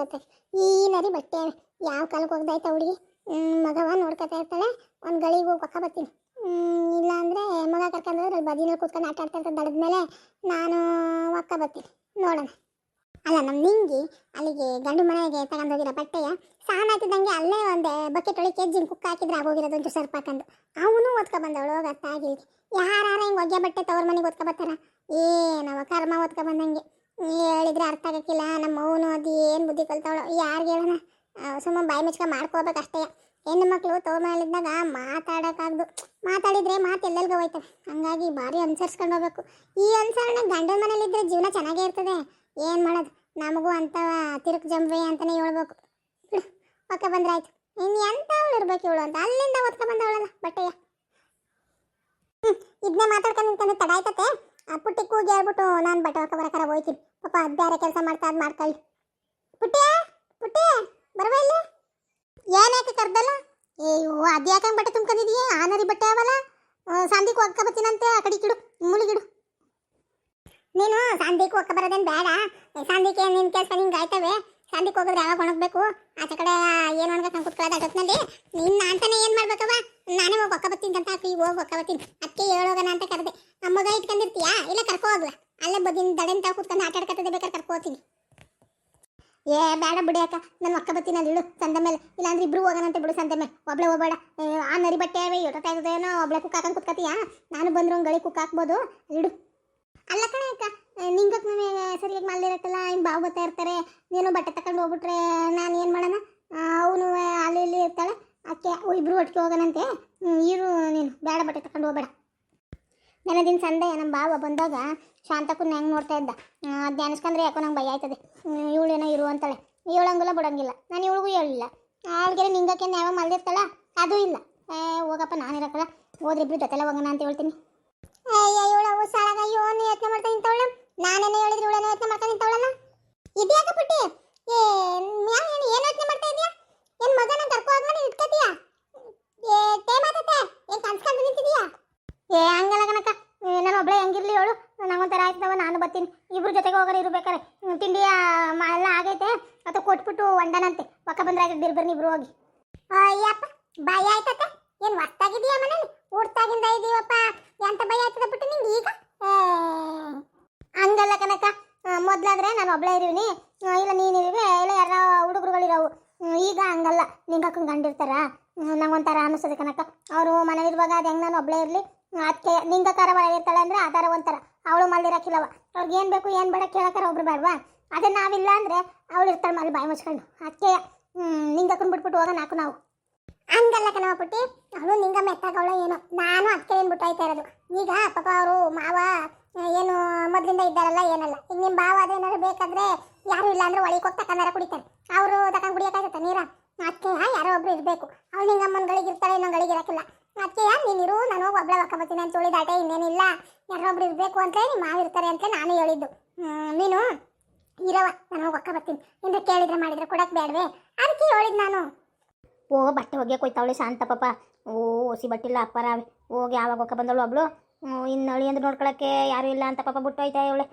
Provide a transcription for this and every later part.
ಗೊತ್ತ? ಈ ನರಿ ಬಟ್ಟೆ ಯಾವ ಕಾಲಕ್ಕೆ ಹೋಗ್ದಾಯ್ತ ಹುಡುಗಿ? ಮಗವ ನೋಡ್ಕೊತಾ ಇರ್ತಾಳೆ, ಒಂದು ಗಳಿಗೆ ಹೋಗಿ ಪಕ್ಕ ಬರ್ತೀನಿ. ಇಲ್ಲ ಅಂದರೆ ಮಗ ಕರ್ಕೊಂಡು ಹೋದ್ರೆ ಅಲ್ಲಿ ಬದಿನಲ್ಲಿ ಕೂತ್ಕೊಂಡು ಆಟ ಆಡ್ತಾ ಇರ್ತಾರೆ ದಡದ ಮೇಲೆ, ನಾನು ಒಕ್ಕ ಬರ್ತೀನಿ. ನೋಡೋಣ. ಅಲ್ಲ ನಮ್ಮ ನಿಂಗಿ ಅಲ್ಲಿಗೆ ಗಂಡು ಮನೆಗೆ ತಗೊಂಡೋಗಿರೋ ಬಟ್ಟೆಯ ಸಾನ ಆಯ್ತಿದ್ದಂಗೆ ಅಲ್ಲೇ ಒಂದು ಬಕೆಟ್ ಒಳಗೆ ಕೆಜ್ಜಿನ ಕುಕ್ಕ ಹಾಕಿದ್ರೆ ಆಗೋಗಿರೋದು ಒಂಚೂರು ಸರ್ಪ ಹಾಕೊಂಡು ಅವನು ಓದ್ಕೊ ಬಂದವಳು ಹೋಗಿ ಅರ್ಥ ಆಗಿಲ್ಲ ಯಾರು ಹಿಂಗೆ ಒಗ್ಗೆ ಬಟ್ಟೆ ತವ್ರ ಮನೆಗೆ ಓದ್ಕೊ ಬರ್ತಾರ ಏನವ, ಕರ್ಮ ಓದ್ಕೊ ಬಂದಂಗೆ ಹೇಳಿದ್ರೆ ಅರ್ಥ ಆಗಕ್ಕಿಲ್ಲ, ನಮ್ಮ ಅವನು ಅದು ಏನು ಬುದ್ಧಿ ಕಲ್ತವಳು, ಯಾರಿಗೆ ಹೇಳೋಣ? ಸುಮ್ಮನೆ ಬಾಯಿ ಮುಚ್ಕ ಮಾಡ್ಕೋಬೇಕು ಅಷ್ಟೇ. ಹೆಣ್ಣು ಮಕ್ಕಳು ಮನೇಲಿದ್ದಾಗ ಮಾತಾಡೋಕ್ಕಾಗ್ದು ಮಾತಾಡಿದ್ರೆ ಮಾತು ಎಲ್ಲೆಲ್ಗೆ ಹೋಯ್ತವೆ. ಹಂಗಾಗಿ ಭಾರಿ ಅನುಸರಿಸ್ಕೊಂಡು ಹೋಗ್ಬೇಕು. ಈ ಅನುಸರಣೆ ಗಂಡನ ಮನೇಲಿದ್ದರೆ ಜೀವನ ಚೆನ್ನಾಗೇ ಇರ್ತದೆ. ಏನು ಮಾಡೋದು? ನಮಗೂ ಅಂತ ತಿರುಕು ಜಂಬೆ ಅಂತಲೇ ಹೇಳ್ಬೇಕು. ಓಕೆ ಬಂದ್ರೆ ಬಂದ್ರಾಯ್ತು. ಇನ್ನು ಎಂಥವಳು ಇರ್ಬೇಕು ಇವಳು ಅಂತ. ಅಲ್ಲಿಂದ ಒತ್ಕ ಬಂದವಳಲ್ಲ, ಬಟ್ಟೆಯ. ಹ್ಞೂ ಇದನ್ನೇ ಮಾತಾಡ್ಕೊಂಡು ನಿಂತ್ಕೊಂಡು ತಡ ಆಯ್ತತೆ? ಪುಟ್ಟಿ ಕೂಗಿ ಹೇಳ್ಬಿಟ್ಟು ನಾನು ಬಟ್ಟೆ ಹೊಕ್ಕ ಬರಕರ ಹೋಯ್ತೀನಿ. ಪಾಪ ಅದು ಬೇರೆ ಕೆಲಸ ಮಾಡ್ತಾ ಅದು ಮಾಡ್ಕೊಳ್ಳಿ ಪುಟ್ಟಿ ಪುಟ್ಟಿ, ಬರವ ಇಲ್ಲಿ? ಏನಾಕೆ ಕರ್ದಲ್ಲ? ಏಯೋ ಅದು ಯಾಕಂಗೆ ಬಟ್ಟೆ ತುಂಬ್ಕೊಂಡಿದೀಯ? ಆನರಿ ಬಟ್ಟೆ ಅವಲ್ಲ. ಸಂದಿಗೆ ಒಕ್ಕ ಬರ್ತೀನಂತೆ ಆ ಕಡೆ ಕಿಡು ಮುಳುಗಿಡು ನೀನು ಸಂದಿಗೆ ಒಕ್ಕ ಬರೋದೇನು ಬೇಡ. ಸಂದಿಗೆ ನಿನ್ನ ಕೆಲಸ ನಿಂಗೆ ಆಯ್ತವೆ. ಸಂದಿಗೆ ಹೋಗಿದ್ರೆ ಯಾವಾಗ ಒಣಗಬೇಕು? ಆಚೆ ಕಡೆ ಏನು ಒಣಗಕ್ಕೆ ಕುತ್ಕೊಳ್ಳೋದು ಅಡತ್ನಲ್ಲಿ ನಿನ್ನ ಅಂತಾನೆ ಏನು ಮಾಡ್ಬೇಕವ ನಾನೇ ಹೋಗಿ ಒಕ್ಕ ಬತ್ತೀನಿ ಅಂತ ಹಾಕಿ ಹೋಗಿ ಒಕ್ಕ ಬತ್ತೀನಿ ಅದಕ್ಕೆ ಹೇಳೋಗೋಣ ಅಂತ ಕರೆದೆ. ಮಗ ಇಟ್ಕೊಂಡಿರ್ತೀಯಾ? ಇಲ್ಲ ಕರ್ಕೋ ಹೋಗ್ಲ? ಅಲ್ಲೇ ಬದಿನ ದಡಂತ ಕೂತ್ಕೊಂಡು ಆಟ ಆಡ್ಕತ್ತದೆ ಬೇಕಾದ್ರೆ ಕರ್ಕೋತೀನಿ ಏ ಬೇಡ ಬಿಡಿ ಅಕ್ಕ ನಾನು ಒಕ್ಕ ಬತ್ತೀನಿ ಅಲ್ಲಿ ಇಳು, ಸಂದೆ ಮೇಲೆ. ಇಲ್ಲಾಂದ್ರೆ ಇಬ್ರು ಹೋಗೋಣಂತೆ ಬಿಡು ಸಂದೆ ಮೇಲೆ. ಒಬ್ಳೆ ಹೋಗ್ಬೇಡ. ಆ ನರಿ ಬಟ್ಟೆ ಅವೆ ಎಷ್ಟೊತ್ತಾಗದೇನೋ ಒಬ್ಳೆ ಕುಕ್ ಹಾಕೊಂಡು ಕುತ್ಕತೀಯಾ ನಾನು ಬಂದ್ರು ಒಂದು ಗಳಿ ಕುಕ್ ಹಾಕ್ಬೋದು. ಇಡು. ಅಲ್ಲ ಕಣೆ ಅಕ್ಕ ನಮಗೆ ಸರಿಯಾಗಿ ಮಲ್ದಿರತ್ತಲ್ಲ ಇನ್ನು ಬಾವು ಬರ್ತಾ ಇರ್ತಾರೆ, ನೀನು ಬಟ್ಟೆ ತಗೊಂಡು ಹೋಗ್ಬಿಟ್ರೆ ನಾನು ಏನು ಮಾಡೋಣ? ಅವನು ಅಲ್ಲಿ ಇಲ್ಲಿ ಇರ್ತಾಳೆ ಅಕ್ಕೆ ಇಬ್ರು ಒಟ್ಟಿಗೆ ಹೋಗೋಣಂತೆ. ಇರು ನೀನು ಬೇಡ ಬಟ್ಟೆ ತಗೊಂಡು ಹೋಗಬೇಡ. ನನ್ನ ದಿನ ಸಂದೆ ನಮ್ಮ ಬಾವ ಬಂದಾಗ ಶಾಂತಕ್ಕೂ ಹೆಂಗೆ ನೋಡ್ತಾ ಇದ್ದ? ಅದು ಧ್ಯಾನಿಸ್ಕೊಂಡ್ರೆ ಯಾಕೋ ನಂಗೆ ಭಯ ಆಯ್ತದೆ. ಇವಳೇನೋ ಇರು ಅಂತಾಳೆ. ಹೇಳಂಗಿಲ್ಲ ಬಿಡೋಂಗಿಲ್ಲ. ನಾನು ಇವಳಿಗೂ ಹೇಳಿಲ್ಲ. ಅವಳಿಗೆ ನಿಂಗಕ್ಕೆ ಯಾವ ಮಲ್ದಿರ್ತಾಳ? ಅದು ಇಲ್ಲ. ಏ, ಹೋಗಪ್ಪ, ನಾನು ಇರಕ್ಕಲ್ಲ ಹೋದ್ರಿಬ್ರು ಜೊತೆಲ್ಲ ಹೋಗೋಣ ಅಂತ ಹೇಳ್ತೀನಿ. ಇವಳ ಉಸಾರಾಗ ಇವನು ಯತ್ನ ಮಾಡ್ತಾ ನಿಂತವಳ. ನಾನೇನೇ ಹೇಳಿದ್ರು ಇವಳೇನೋ ಯತ್ನ ಮಾಡ್ತಾ ನಿಂತವಳಲ್ಲ. ಇದ್ಯಾಕ ಪುಟ್ಟಿ? ಏ, ಮ್ಯಾಮ್, ಏನು ಏನು ಯತ್ನ ಮಾಡ್ತಾ ಇದೀಯಾ? ಏನ್ ಮಗನ ಕರ್ಕೊ ಹೋದ್ಮೇಲೆ ಇಟ್ಕತೀಯಾ? ಏ, ತೇ ಮಾತತ್ತೆ. ಏನ್ ಕನ್ಸ್ಕೊಂಡು ನಿಂತಿದೀಯಾ? ಏ, ಹಂಗಲ್ಲ ಕನಕ ನಾನು ಒಬ್ಳೆ ಹೆಂಗಿರ್ಲಿ ಹೇಳು ನಂಗೊಂಥರ ಆಯ್ತವ ನಾನು ಬರ್ತೀನಿ. ಇಬ್ರು ಜೊತೆಗೆ ಹೋಗೋರು ಇರ್ಬೇಕಾರೆ ತಿಂಡಿ ಎಲ್ಲ ಆಗೈತೆ. ಅಥವಾ ಕೊಟ್ಬಿಟ್ಟು ಒಂಡನಂತೆ. ಪಕ್ಕ ಬಂದ್ರೆ ಆಗ ಬಿರ್ಬರ್ನಿ ಇಬ್ರು ಹೋಗಿ. ಅಯ್ಯಪ್ಪ, ಬಾಯಿ ಆಯ್ತತೆ ಏನ್ ಹೊತ್ತಾಗಿದೀಯ ಮನೇಲಿ ಊಡ್ತಾಗಿಂದ ಇದೀವಪ್ಪ ಎಂತ ಭಯ ಆಯ್ತದ ಬಿಟ್ಟು ನಿಂಗೆ ಈಗ ಏ, ಹಂಗಲ್ಲ ಕನಕ ಆ, ಮೊದ್ಲಾದ್ರೆ ನಾನು ಒಬ್ಳೆ ಇರೀನಿ ಇಲ್ಲ ಇಲ್ಲ ಇರುವೆ ಇಲ್ಲ ಯಾರ ಹುಡುಗರುಗಳಿರೋವು ಈಗ ಹಂಗಲ್ಲ. ನಿಂಗಕ್ಕಂಗೆ ಗಂಡಿರ್ತಾರ? ಹ್ಮ್, ನಂಗೊಂಥರ ಅನ್ನಿಸ್ತದೆ ಕನಕ ಅವರು ಮನೇಲಿರುವಾಗ ಅದು ಹೆಂಗೆ ನಾನು ಒಬ್ಳೆ ಇರಲಿ? ಅದಕ್ಕೆ ನಿಂಗಕ್ಕಾರ ಒಳಗಿರ್ತಾಳೆ ಅಂದ್ರೆ ಆ ಥರ ಒಂಥರ. ಅವಳು ಮಲ್ದಿರಕ್ಕಿಲ್ಲವ ಅವ್ರಿಗೆ ಏನು ಬೇಕು ಏನು ಬೇಡ ಕೇಳಕ್ಕಾರ ಒಬ್ರು ಬೇಡವಾ? ಅದೇ ನಾವಿಲ್ಲ ಅಂದ್ರೆ ಅವಳು ಇರ್ತಾಳೆ ಮಲ್ಲಿ ಬಾಯಿ ಮುಚ್ಕೊಂಡು. ಅದಕ್ಕೆ ನಿಂಗಕ್ಕನ್ ಬಿಟ್ಬಿಟ್ಟು ಹೋಗೋಣ ನಾಕು ನಾವು. ಹಂಗಲ್ಲ ಕಣವ ಪುಟ್ಟಿ. ಅವಳು ನಿಂಗ ಮೆತ್ತಾಗವಳ ಏನೋ. ನಾನು ಅದಕ್ಕೆ ಏನು ಬಿಟ್ಟು ಆಯ್ತಾ ಇರೋದು. ಈಗ ಪಾಪ ಅವರು, ಮಾವ, ಏನು, ಮೊದಲಿಂದ ಇದ್ದಾರಲ್ಲ, ಏನಲ್ಲ. ಈಗ ನಿಮ್ಮ ಭಾವ ಅದೇನಾದ್ರು ಬೇಕಾದ್ರೆ ಯಾರು ಇಲ್ಲ ಅಂದ್ರೆ ಒಳಗೆ ಹೋಗಿ ತಕೊಂಡಾರ ಕುಡಿತಾರೆ. ಅವರು ತಕ್ಕ ಕುಡಿಯೋಕ್ಕಾಗತ್ತೆ ನೀರ? ಅದಕ್ಕೆ ಯಾರೋ ಒಬ್ರು ಇರಬೇಕು. ಅವಳು ನಿಂಗಮ್ಮನ ಇರ್ತಾಳೆ ಇನ್ನೊಂದು ಗಳಿಗೆ ಇರಕ್ಕಿಲ್ಲ. ಅದಕ್ಕೆ ನೀನಿರು ನಾನು ಹೋಗಿ ಒಬ್ಳೆ ಬರ್ತೀನಿ. ಅಂತ ಉಳಿದಾಟೆ ಇನ್ನೇನಿಲ್ಲ. ಯಾರೋ ಒಬ್ರು ಇರಬೇಕು ಅಂತ ನಿಮ್ಮ ಮಾವ ಇರ್ತಾರೆ ಅಂತ ನಾನು ಹೇಳಿದ್ದು. ನೀನು ಇರವ ನಾನು ಹೋಗಿ ಬರ್ತೀನಿ. ಇಂದ್ರೆ ಕೇಳಿದ್ರೆ ಮಾಡಿದ್ರೆ ಕೊಡಕ್ಕೆ ಬೇಡವೆ ಅದಕ್ಕೆ ಹೇಳಿದ್ ನಾನು. ಓ ಬಟ್ಟೆ ಹೋಗಿ ಕೊಯ್ತಾವಳೆ ಶಾಂತ ಪಾಪ. ಓ ಹೊಸಿ ಬಟ್ಟಿಲ್ಲ ಅಪ್ಪರಾವೆ ಹೋಗಿ ಯಾವಾಗ ಹೋಗ ಬಂದಳು ಒಬ್ಳು ಇನ್ನು ಅಳಿ ಅಂದ್ರೆ ನೋಡ್ಕೊಳಕ್ಕೆ ಯಾರು ಇಲ್ಲ ಅಂತ ಪಾಪ ಬಿಟ್ಟು ಹೋಯ್ತಾ ಇವಳೆ.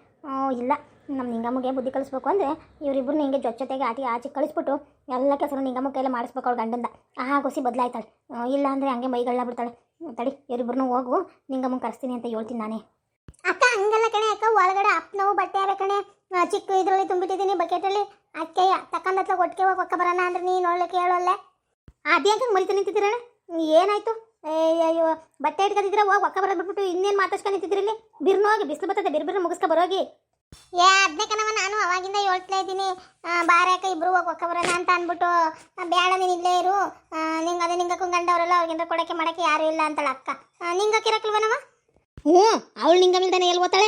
ಇಲ್ಲ. ನಮ್ಮ ನಿಂಗಮ್ಮಗೆ ಬುದ್ಧಿ ಕಲಿಸ್ಬೇಕು ಅಂದರೆ ಇವರಿಬ್ಬರು ಹಿಂಗೆ ಜೊತೆಗೆ ಆಟಿ ಆಚೆ ಕಳಿಸ್ಬಿಟ್ಟು ಎಲ್ಲ ಕೆಲಸ ನಿಂಗಮ್ಮ ಕೈಯಲ್ಲಿ ಮಾಡಿಸ್ಬೇಕು ಅವ್ಳು ಗಂಡಂದ. ಆ ಗೊಸಿ ಬದಲಾಯ್ತಾಳೆ. ಇಲ್ಲ ಅಂದರೆ ಹಂಗೆ ಮೈಗಳನ್ನ ಬಿಡ್ತಾಳೆ. ತಡಿ ಇವರಿಬ್ಬರನ್ನೂ ಹೋಗು. ನಿಂಗಮ್ಮ ಕರೆಸ್ತೀನಿ ಅಂತ ಹೇಳ್ತೀನಿ ನಾನೇ. ಅಕ್ಕ, ಹಂಗಲ್ಲ ಕಣೆ ಅಕ್ಕ. ಒಳಗಡೆ ಅಪ್ಪನವು ಬಟ್ಟೆ ಕಣೆ. ಚಿಕ್ಕ ಇದರಲ್ಲಿ ತುಂಬಿಟ್ಟಿದ್ದೀನಿ ಬಕೆಟಲ್ಲಿ. ಅಕ್ಕಯ್ಯ ತಕೊಂಡತ್ಲ ಒಟ್ಟಿಗೆ ಹೋಗಿ ಒಕ್ಕ ಬರೋಣ ಅಂದ್ರೆ ನೀನು ನೋಡ್ಲಿಕ್ಕೆ ಕೇಳೋಲ್ಲ ಅದ್ಯಾಕೆ ಮಲಿತ ನಿಂತಿದ್ದೀರಣ್ಣ ಏನಾಯ್ತು? ಅಯ್ಯೋ, ಬಟ್ಟೆ ಇಟ್ಕೊಂಡಿದ್ರೆ ಹೋಗಿ ಒಕ್ಕ ಬರೋದು ಬಿಟ್ಬಿಟ್ಟು ಇನ್ನೇನು ಮಾತಾಡ್ಸ್ಕೊಂಡು ನಿಂತಿದ್ರಿ ಇಲ್ಲಿ? ಬಿರ್ನು ಹೋಗಿ, ಬಿಸಿಲು ಬರ್ತದೆ ಬಿರ್ ಬಿರ್ ಮುಗಿಸ್ಕೊ ಬರೋಗಿ. ಏ ಅದನ್ನೇ ಕಣವ ನಾನು ಅವಾಗಿಂದ ಹೇಳ್ತಾ ಇದ್ದೀನಿ. ಬಾರ್ಯಾಕ ಇಬ್ರು ಹೋಗಿ ಒಕ್ಕ ಬರೋಣ ಅಂತ ಅಂದ್ಬಿಟ್ಟು ಬೇಡ ನೀನು ಇಲ್ಲೇ ಇರು. ನಿಂಗೆ ಅದೇ ನಿಂಗಕ್ಕೂ ಗಂಡವರೆಲ್ಲ ಅವಾಗಿಂದ ಕೊಡಕ್ಕೆ ಮಾಡಕ್ಕೆ ಯಾರು ಇಲ್ಲ ಅಂತಳ ಅಕ್ಕ. ನಿಂಗಕ್ಕಿರಕ್ಲ್ವನವ ಹ್ಞೂ, ಅವಳು ನಿಂಗಮಿಲ್ದಾನೆ ಎಲ್ಲಿ ಓದ್ತಾಳೆ?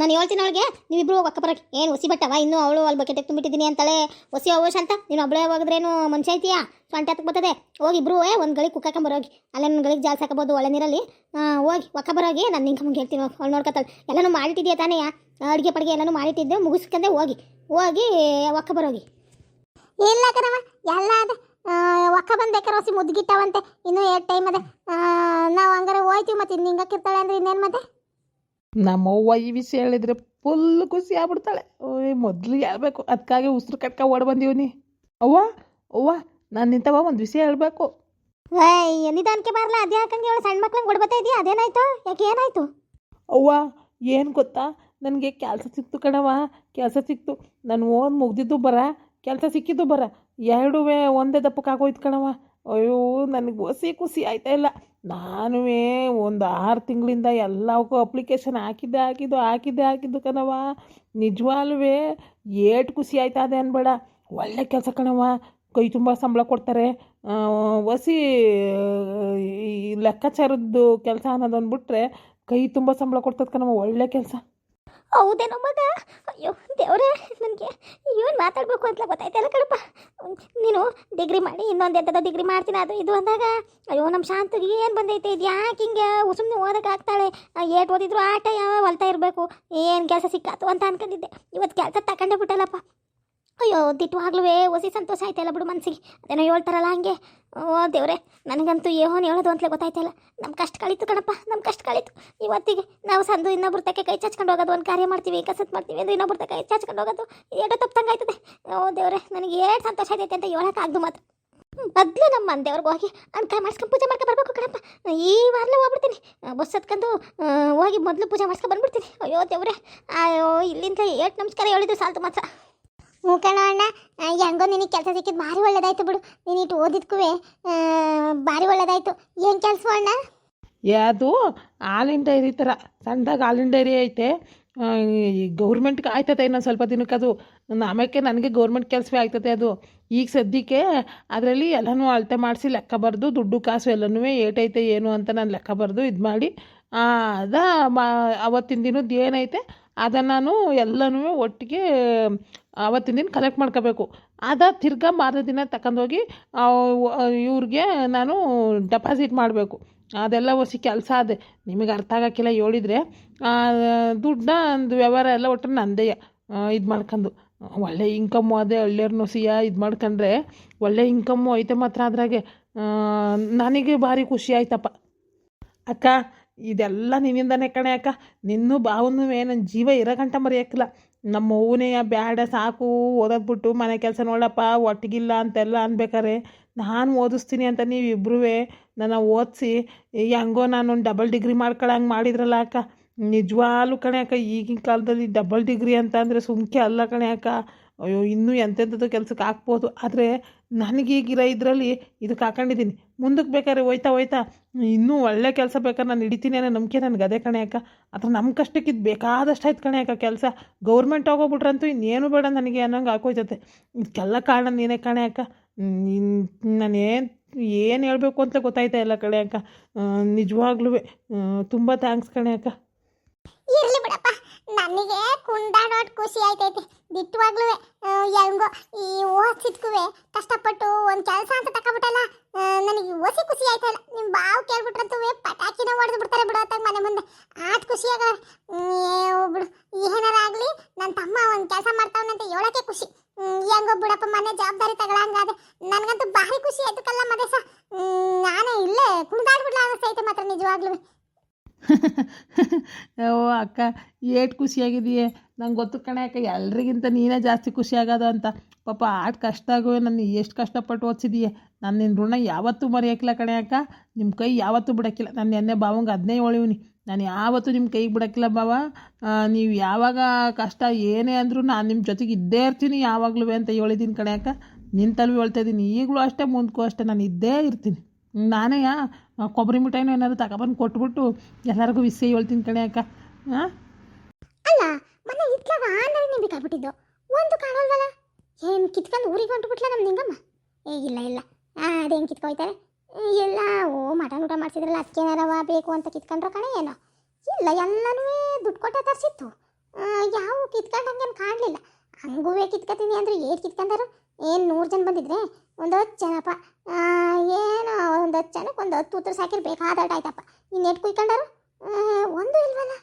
ನಾನು ಹೇಳ್ತೀನಿ ಅವಳಿಗೆ, ನೀವಿಬ್ರು ಹೋಗಿ ಅಕ್ಕ ಬರೋಕೆ ಏನು ಹುಸಿ ಬಟ್ಟವ? ಇನ್ನೂ ಅವಳು ಅಲ್ಲಿ ಬಕೆಟ್ ತುಂಬಿಟ್ಟಿದ್ದೀನಿ ಅಂತಾಳೆ. ಹೊಸಿ ಅವಶ ಅಂತ ನೀನು ಒಬ್ಬಳೇ ಹೋಗಿದ್ರೇನು ಮನುಷ್ಯ ಐತಿಯಾ? ಸೊಂಟ ಹತ್ತಕ್ಕೆ ಬರ್ತದೆ. ಹೋಗಿ ಇಬ್ರು ಒಂದು ಗಳಿಗೆ ಕುಕ್ಕಾಕೊಂಬರೋಗಿ ಅಲ್ಲೇ ನನ್ನ ಗಳಿಗೆ ಜಾಲ್ಸಿ ಹಾಕಬೋದು ಒಳ್ಳೆ ನೀರಲ್ಲಿ. ಹೋಗಿ, ಒಕ್ಕ ಬರೋಗಿ, ನಾನು ನಿಂಗೆ ಮುಂಗೆ ಹೇಳ್ತೀನಿ ಅವಳು ನೋಡ್ಕೊತಾಳೆ. ಎಲ್ಲನೂ ಮಾಡಿಟ್ಟಿದ್ಯಾ ತಾನೇ? ಅಡುಗೆ ಪಡಿಗೆ ಎಲ್ಲನೂ ಮಾಡಿಟ್ಟಿದ್ದೆ ಮುಗಿಸ್ಕೊಂಡೆ ಹೋಗಿ. ಹೋಗಿ, ಒಕ್ಕ ಬರೋಗಿ. ಇಲ್ಲ ಕಣವ ಎಲ್ಲ ಒಕ್ಕ ಬಂದ್ಬೇಕಾರೆ ಹೊಸಿ ಮುದ್ಗಿಟ್ಟವಂತೆ. ಇನ್ನೂ ಎರಡು ಟೈಮ್ ಅದ. ನಾವು ಹಂಗಾರೆ ಹೋಯ್ತೀವಿ ಮತ್ತೆ ನಿಂಗಕ್ಕಿರ್ತಾಳೆ ಅಂದ್ರೆ ಇನ್ನೇನು ಮತ್ತೆ? ನಮ್ಮವ್ವ ಈ ವಿಷಯ ಹೇಳಿದ್ರೆ ಫುಲ್ ಖುಷಿ ಆಗ್ಬಿಡ್ತಾಳೆ. ಓಯ್ ಮೊದಲು ಹೇಳ್ಬೇಕು. ಅದಕ್ಕಾಗಿ ಉಸಿರು ಕಟ್ಕ ಓಡ್ ಬಂದೀವ್ನಿ ಅವ್ವ ಅವ್ವ ನಾನು ನಿಂತವ ಒಂದು ವಿಷಯ ಹೇಳಬೇಕು. ಏಯ್ ನಿಧಾನಕ್ಕೆ ಬರಲ್ಲ ಅದೇ ಹಾಕಂಗೆ ಅವಳು ಸಣ್ಣ ಮಕ್ಳಂಗೆ ಕೊಡ್ಬತ್ತಾ ಇದೆಯಾ? ಅದೇನಾಯ್ತು? ಯಾಕೆ ಏನಾಯ್ತು? ಅವ್ವ ಏನು ಗೊತ್ತಾ? ನನಗೆ ಕೆಲಸ ಸಿಕ್ತು ಕಣವ ಕೆಲಸ ಸಿಕ್ತು. ನಾನು ಓನ್ ಮುಗ್ದಿದ್ದು ಬರ. ಕೆಲಸ ಸಿಕ್ಕಿದ್ದು ಬರ. ಎರಡೂ ಒಂದೇ ದಪ್ಪಕ್ಕಾಗೋಯ್ತು ಕಣವ ಅಯ್ಯೋ, ನನಗೆ ಹೊಸಿ ಖುಷಿ ಆಯ್ತಾ ಇಲ್ಲ. ನಾನು ಒಂದು ಆರು ತಿಂಗಳಿಂದ ಎಲ್ಲವಕ್ಕೂ ಅಪ್ಲಿಕೇಶನ್ ಹಾಕಿದ್ದೆ, ಹಾಕಿದ್ದು ಹಾಕಿದ್ದೆ, ಹಾಕಿದ್ದು ಕಣವ ನಿಜವಾಲ್ವೇ, ಏಟು ಖುಷಿ ಆಯ್ತಾ ಅದೇ ಅನ್ಬೇಡ. ಒಳ್ಳೆ ಕೆಲಸ ಕಣವ ಕೈ ತುಂಬ ಸಂಬಳ ಕೊಡ್ತಾರೆ. ಈ ಲೆಕ್ಕಾಚಾರದ್ದು ಕೆಲಸ ಅನ್ನೋದು ಅಂದ್ಬಿಟ್ರೆ ಕೈ ತುಂಬ ಸಂಬಳ ಕೊಡ್ತದೆ ಕಣವ ಒಳ್ಳೆ ಕೆಲಸ. ಹೌದೇನೋ ಮಗ ಅಯ್ಯೋ, ದೇವ್ರೇ, ನನಗೆ ಏನು ಮಾತಾಡಬೇಕು ಅಂತ ಗೊತ್ತಾಯ್ತಲ್ಲ ಕಣಪ್ಪ. ನೀನು ಡಿಗ್ರಿ ಮಾಡಿ ಇನ್ನೊಂದು ಎಂಥದ ಡಿಗ್ರಿ ಮಾಡ್ತೀನಿ, ಅದು ಇದು ಅಂದಾಗ. ಅಯ್ಯೋ ನಮ್ಮ ಶಾಂತಿಗೆ ಏನು ಬಂದೈತೆ, ಇದು ಯಾಕೆ ಹಿಂಗೆ ಸುಮ್ಮನೆ ಆಗ್ತಾಳೆ? ಏಟ್ ಓದಿದ್ರು ಆಟ ಯಾವ ಹೊಲ್ತಾ ಇರಬೇಕು? ಏನು ಕೆಲಸ ಸಿಕ್ಕಾತು ಅಂತ ಅನ್ಕೊಂಡಿದ್ದೆ ಇವತ್ತು ಕೆಲಸ ತಗೊಂಡೇ ಬಿಟ್ಟಲ್ಲಪ್ಪ ಅಯ್ಯೋ ದಿಟ್ಟವಾಗ್ಲೂ ಹೊಸಿ ಸಂತೋಷ ಆಯ್ತಲ್ಲ ಬಿಡು ಮನಸ್ಸಿಗೆ ಅದೇನೋ ಹೇಳ್ತಾರಲ್ಲ ಹಂಗೆ. ಓ, ದೇವ್ರೆ, ನನಗಂತೂ ಏಹೋನ್ ಹೇಳೋದು ಅಂತಲೇ ಗೊತ್ತಾಯ್ತಲ್ಲ. ನಮ್ಮ ಕಷ್ಟ ಕಳೀತು ಕಣಪ್ಪ ನಮ್ಮ ಕಷ್ಟ ಕಳೀತು. ಇವತ್ತಿಗೆ ನಾವು ಸಂದು ಇನ್ನೊಬ್ರ ತಕ್ಕೆ ಕೈ ಚಾಚ್ಕೊಂಡು ಹೋಗೋದು, ಒಂದು ಕಾರ್ಯ ಮಾಡ್ತೀವಿ ಕಸತ್ ಮಾಡ್ತೀವಿ ಅಂದ್ರೆ ಇನ್ನೊಬ್ರ ತಕ್ಕ ಕೈ ಚಾಚ್ಕೊಂಡು ಹೋಗೋದು ಏಟೋ ತಪ್ಪಂಗೆ ಆಯ್ತದೆ. ಓ, ದೇವ್ರೆ, ನನಗೆ ಏಟ್ ಸಂತೋಷ ಆಯ್ತೈತೆ ಅಂತ ಹೇಳೋಕ್ಕಾಗ್ದು ಮಾತ್ರ. ಮೊದಲು ನಮ್ಮ ಮಂದೇವ್ರಿಗೆ ಹೋಗಿ ಅನ್ಕ ಮಾಡ್ಸ್ಕೊಂಡು ಪೂಜೆ ಮಾಡ್ಕೊ ಬರ್ಬೇಕು ಕಣಪ್ಪ. ಈ ವಾರಲೇ ಹೋಗ್ಬಿಡ್ತೀನಿ. ಬಸ್ ಹತ್ಕೊಂಡು ಹೋಗಿ ಮೊದಲು ಪೂಜೆ ಮಾಡ್ಸ್ಕೊಂಡು ಬಂದ್ಬಿಡ್ತೀನಿ. ಅಯ್ಯೋ, ದೇವ್ರೆ, ಅಯ್ಯೋ, ಇಲ್ಲಿಂದ ಏಟ್ ನಮಸ್ಕಾರ ಹೇಳಿದ್ರು ಸಾಲ್ತು ಮಾತ್ರ. ಕಣ ಅಣ್ಣ ಹೆಂಗೋ ನಿನಗೆ ಕೆಲಸ ಸಿಕ್ಕಿದ್ದು ಭಾರಿ ಒಳ್ಳೇದಾಯ್ತು ಬಿಡು. ನೀನು ಇಟ್ಟು ಓದಿದ್ಕುವೆ ಭಾರಿ ಒಳ್ಳೇದಾಯ್ತು. ಏನು ಕೆಲಸ ಅಣ್ಣ? ಯಾವುದು ಹಾಲಿನ ಡೈರಿ ಥರ ಸಣ್ಣದಾಗ ಹಾಲಿನ ಡೈರಿ ಐತೆ. ಈ ಗೌರ್ಮೆಂಟ್ಗೆ ಆಯ್ತದೆ ಇನ್ನೊಂದು ಸ್ವಲ್ಪ ದಿನಕ್ಕೆ ಅದು. ಆಮೇಲೆ ನನಗೆ ಗೌರ್ಮೆಂಟ್ ಕೆಲಸವೇ ಆಗ್ತದೆ ಅದು. ಈಗ ಸದ್ಯಕ್ಕೆ ಅದರಲ್ಲಿ ಎಲ್ಲನೂ ಅಳತೆ ಮಾಡಿಸಿ ಲೆಕ್ಕ ಬರೆದು, ದುಡ್ಡು ಕಾಸು ಎಲ್ಲನೂ ಏಟೈತೆ, ಏನು ಅಂತ ನಾನು ಲೆಕ್ಕ ಬರೆದು ಇದು ಮಾಡಿ ಅದ ಮಾ, ಅವತ್ತಿನ ದಿನದ್ದು ಏನೈತೆ? ಅದನ್ನು ನಾನು ಎಲ್ಲನೂ ಒಟ್ಟಿಗೆ ಅವತ್ತಿನ ದಿನ ಕಲೆಕ್ಟ್ ಮಾಡ್ಕೋಬೇಕು. ಅದ ತಿರ್ಗಾ ಮಾರನೇ ದಿನ ತಗೊಂಡೋಗಿ ಇವ್ರಿಗೆ ನಾನು ಡೆಪಾಸಿಟ್ ಮಾಡಬೇಕು. ಅದೆಲ್ಲ ಹೊಸಿ ಕೆಲಸ ಅದೇ ನಿಮಗೆ ಅರ್ಥ ಆಗೋಕ್ಕಿಲ್ಲ ಹೇಳಿದರೆ ದುಡ್ಡನ್ನ ಒಂದು ವ್ಯವಹಾರ ಎಲ್ಲ ಒಟ್ಟು ನಂದೆಯ ಇದು ಮಾಡ್ಕೊಂಡು ಒಳ್ಳೆ ಇನ್ಕಮ್ಮು ಅದೇ ಹಳ್ಳಿಯವ್ರನ್ನೂ ಸಿಯ, ಇದು ಮಾಡ್ಕೊಂಡ್ರೆ ಒಳ್ಳೆ ಇನ್ಕಮ್ಮು ಐತೆ ಮಾತ್ರ ಅದ್ರಾಗೆ. ನನಗೆ ಭಾರಿ ಖುಷಿ ಆಯ್ತಪ್ಪ. ಅಕ್ಕ ಇದೆಲ್ಲ ನಿನ್ನಿಂದನೇ ಕಣೆ ಅಕ್ಕ. ನಿನ್ನೂ ಭಾವನೂ ನನ್ನ ಜೀವ ಇರೋ ಗಂಟ ಮರೆಯೋಕ್ಕಿಲ್ಲ. ನಮ್ಮ ಅವನೇ ಬ್ಯಾಡ, ಸಾಕು, ಓದೋದ್ಬಿಟ್ಟು ಮನೆ ಕೆಲಸ ನೋಡಪ್ಪ, ಒಟ್ಟಿಗಿಲ್ಲ ಅಂತೆಲ್ಲ ಅನ್ಬೇಕಾರೆ ನಾನು ಓದಿಸ್ತೀನಿ ಅಂತ ನೀವಿಬ್ರೂ ನನ್ನ ಓದಿಸಿ ಹೆಂಗೋ ನಾನು ಡಬಲ್ ಡಿಗ್ರಿ ಮಾಡ್ಕೊಳಂಗೆ ಮಾಡಿದ್ರಲ್ಲ ಅಕ್ಕ. ನಿಜವಾಗ್ಲೂ ಕಣೆ ಅಕ್ಕ, ಈಗಿನ ಕಾಲದಲ್ಲಿ ಡಬಲ್ ಡಿಗ್ರಿ ಅಂತ ಅಂದರೆ ಸುಮ್ಕೆ ಅಲ್ಲ ಕಣೆ ಅಕ್ಕ. ಅಯ್ಯೋ, ಇನ್ನೂ ಎಂಥೆಂಥದ್ದು ಕೆಲಸಕ್ಕೆ ಹಾಕ್ಬೋದು ಆದರೆ ನನಗೀಗಿರೋ ಇದರಲ್ಲಿ ಇದಕ್ಕೆ ಹಾಕೊಂಡಿದ್ದೀನಿ ಮುಂದಕ್ಕೆ ಬೇಕಾದ್ರೆ ಹೋಯ್ತಾ ಹೋಯ್ತಾ, ಇನ್ನೂ ಒಳ್ಳೆ ಕೆಲಸ ಬೇಕಾದ್ರೆ ನಾನು ಹಿಡಿತೀನಿ ಅನ್ನೋ ನಂಬಿಕೆ ನನಗೆ ಅದೇ ಕಣೆ ಅಕ್ಕ. ಅಥವಾ ನಮ್ಮ ಕಷ್ಟಕ್ಕೆ ಇದು ಬೇಕಾದಷ್ಟು ಆಯ್ತು ಕಣೆ ಅಕ್ಕ ಕೆಲಸ. ಗೌರ್ಮೆಂಟ್ ಹೋಗೋಗ್ಬಿಟ್ರಂತೂ ಇನ್ನೇನು ಬೇಡ ನನಗೆ ಅನ್ನೋಂಗೆ ಹಾಕೋಯ್ತತೆ. ಇದಕ್ಕೆಲ್ಲ ಕಾರಣ ನೀನೇ ಕಣೆ ಅಕ್ಕ. ನಾನು ಏನು ಏನು ಹೇಳಬೇಕು ಅಂತ ಗೊತ್ತಾಯ್ತಾ ಇಲ್ಲ ಕಣೆ ಅಕ್ಕ. ನಿಜವಾಗ್ಲೂ ತುಂಬ ಥ್ಯಾಂಕ್ಸ್ ಕಣೆ ಅಕ್ಕ. ನನಗೆ ಕುಂಡಾಡೋ ಖುಷಿ ಆಯ್ತೈತಿ. ದಿಟ್ಟವಾಗ್ಲೂ ಹೆಂಗೋ ಈ ಓದಿದ್ಕೂ ಕಷ್ಟಪಟ್ಟು ಒಂದು ಕೆಲಸ ಅಂತ ತಕೊಬಿಟ್ಟಲ್ಲ ನನಗೆ ಓಸಿ ಖುಷಿ ಆಯ್ತಲ್ಲ. ನಿಮ್ಮ ಬಾವು ಕೇಳ್ಬಿಟ್ರಂತೂ ಪಟಾಕಿನ ಹೊಡೆದು ಬಿಡ್ತಾರೆ ಬಿಡು ಅತ್ತಾಗ ಮನೆ ಮುಂದೆ. ಆಟ್ ಖುಷಿ ಆಗಲ್ಲ ಬಿಡು. ಏನಾರ ಆಗಲಿ ನನ್ನ ತಮ್ಮ ಒಂದು ಕೆಲಸ ಮಾಡ್ತಾವನಂತ ಹೇಳೋಕೆ ಖುಷಿ. ಹೆಂಗೋ ಬಿಡಪ್ಪ, ಮನೆ ಜವಾಬ್ದಾರಿ ತಗೊಳಂಗಾದೆ ನನಗಂತೂ ಭಾರಿ ಖುಷಿ ಆಯ್ತು ಕಲ್ಲ ಮದೇಶ. ನಾನೇ ಇಲ್ಲೇ ಕುಣಿದಾಡ್ಬಿಡ್ಲ ಅನಿಸ್ತೈತೆ ಮಾತ್ರ ನಿಜವಾಗ್ಲೂ ಓ ಅಕ್ಕ, ಏಟ್ ಖುಷಿಯಾಗಿದೆಯೇ ನಂಗೆ ಗೊತ್ತು ಕಣೆ ಅಕ್ಕ, ಎಲ್ರಿಗಿಂತ ನೀನೇ ಜಾಸ್ತಿ ಖುಷಿಯಾಗೋದು ಅಂತ. ಪಾಪ ಆಟ ಕಷ್ಟ ಆಗೋ ನಾನು ಎಷ್ಟು ಕಷ್ಟಪಟ್ಟು ಓದಿಸಿದೀಯ. ನಾನು ನಿನ್ನ ಋಣ ಯಾವತ್ತೂ ಮರೆಯೋಕ್ಕಿಲ್ಲ ಕಣೆ ಅಕ್ಕ. ನಿಮ್ಮ ಕೈ ಯಾವತ್ತೂ ಬಿಡೋಕ್ಕಿಲ್ಲ. ನಾನು ಎನ್ನೆ ಬಾವಂಗೆ ಅದನ್ನೇ ಒಳಿವಿನಿ ನಾನು ಯಾವತ್ತೂ ನಿಮ್ಮ ಕೈಗೆ ಬಿಡೋಕ್ಕಿಲ್ಲ ಬಾವ ನೀವು ಯಾವಾಗ ಕಷ್ಟ ಏನೇ ಅಂದರೂ ನಾನು ನಿಮ್ಮ ಜೊತೆಗೆ ಇದ್ದೇ ಇರ್ತೀನಿ ಯಾವಾಗಲೂ ಅಂತ ಹೇಳಿದ್ದೀನಿ ಕಣೆ ಅಕ್ಕ. ನಿಂತಲ್ವಿ ಹೇಳ್ತಾ ಇದ್ದೀನಿ ಈಗಲೂ ಅಷ್ಟೇ ಮುಂದಕ್ಕೂ ಅಷ್ಟೇ. ನಾನು ಇದ್ದೇ ಇರ್ತೀನಿ. ನಾನೇ ಕೊಬ್ಬರಿ ಮಿಠಾಯಿನೂ ಏನಾದ್ರು ತಗೊಬಂದು ಕೊಟ್ಬಿಟ್ಟು ಎಲ್ಲರಿಗೂ ವಿಸಿ ಹೇಳ್ತೀನಿ ಕಣೆ ಅಕ್ಕ. ಹಾಂ ಅಲ್ಲ, ಮೊನ್ನೆ ಇತ್ಲಾಗ ಆನ್ಲೈನ್ ಬೇಕಾಗ್ಬಿಟ್ಟಿದ್ದು ಒಂದು ಕಾಣಲ್ವಲ್ಲ? ಏನು ಕಿತ್ಕೊಂಡು ಊರಿಗೆ ಹೊಂಟುಬಿಟ್ಲ ನಮ್ಮ ನಿಂಗಮ್ಮ? ಏ, ಇಲ್ಲ ಇಲ್ಲ. ಅದೇನು ಕಿತ್ಕೊಯ್ತಾರೆ? ಎಲ್ಲ, ಓ, ಮಟನ್ ಊಟ ಮಾಡ್ಸಿದ್ರಲ್ಲ ಅದಕ್ಕೇನಾರವ ಬೇಕು ಅಂತ ಕಿತ್ಕೊಂಡ್ರ ಕಣೆ ಏನೋ? ಇಲ್ಲ, ಎಲ್ಲನೂ ದುಡ್ಡು ಕೊಟ್ಟೆ ತರಿಸಿತ್ತು. ಯಾವ ಕಿತ್ಕೊಂಡಂಗೇನು ಕಾಣಲಿಲ್ಲ. ಹಂಗೂ ಕಿತ್ಕೊತೀನಿ ಅಂದ್ರೆ ಏಟ್ ಕಿತ್ಕೊಂಡಾರು? ಏನು ನೂರು ಜನ ಬಂದಿದ್ರೆ ಒಂದು ಹತ್ತು ಜನಪ್ಪ. ಏನು ಒಂದು ಹತ್ತು ಜನಕ್ಕೆ ಒಂದು ಹತ್ತು ಉತ್ತರ ಸಾಕಿರ್ ಬೇಕಾದಷ್ಟು ಆಯ್ತಪ್ಪ. ಇನ್ನೆಟ್ಟು ಕುಯ್ಕೊಂಡಾರು? ಒಂದು ಇಲ್ವಲ್ಲ?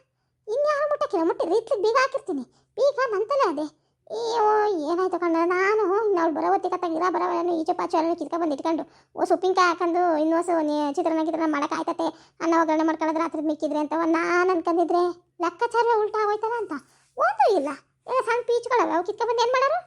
ಇನ್ಯಾರು ಮುಟ್ಟಕ್ಕಿಲ್ಲ ಮುಟ್ಟಿದ್ರೆ ಇತ್ಲಿಗೆ ಬೀಗ ಹಾಕಿರ್ತೀನಿ. ಬೀಗ ನಂತಲೇ ಅದೇ. ಅಯ್ಯೋ, ಏನಾಯ್ತು ಕಂಡ ನಾನು ಇನ್ನು ಅವ್ಳು ಬರೋ ಹೊತ್ತಿಗೆ ತಗಿರ ಬರೋವನು ಈಚೆ ಪಾಚು ಎಲ್ಲ ಕಿತ್ಕೊಂಡ್ಬಂದು ಇಟ್ಕೊಂಡು ಓ ಉಪ್ಪಿನಕಾಯಿ ಹಾಕೊಂಡು ಇನ್ನೊಸು ನೀ ಚಿತ್ರನ ಗಿತ್ರನ ಮಾಡಕ್ಕೆ ಆಯ್ತತೆ. ಅನ್ನ ಒಗ್ಗರಣೆ ಮಾಡ್ಕೊಳ್ಳೋದು ರಾತ್ರಿ ಮಿಕ್ಕಿದ್ರೆ ಅಂತ ನಾನು ಅನ್ಕೊಂಡಿದ್ರೆ ಲೆಕ್ಕಾಚಾರ ಉಲ್ಟಾ ಹೋಯ್ತಲ್ಲ ಅಂತ? ಒಂದು ಇಲ್ಲ. ಏನೋ ಸಣ್ಣ ಪೀಚ್ಗಳಲ್ಲ ಅವು ಕಿತ್ಕೊಂಡ್ಬಂದು ಏನು ಮಾಡೋರು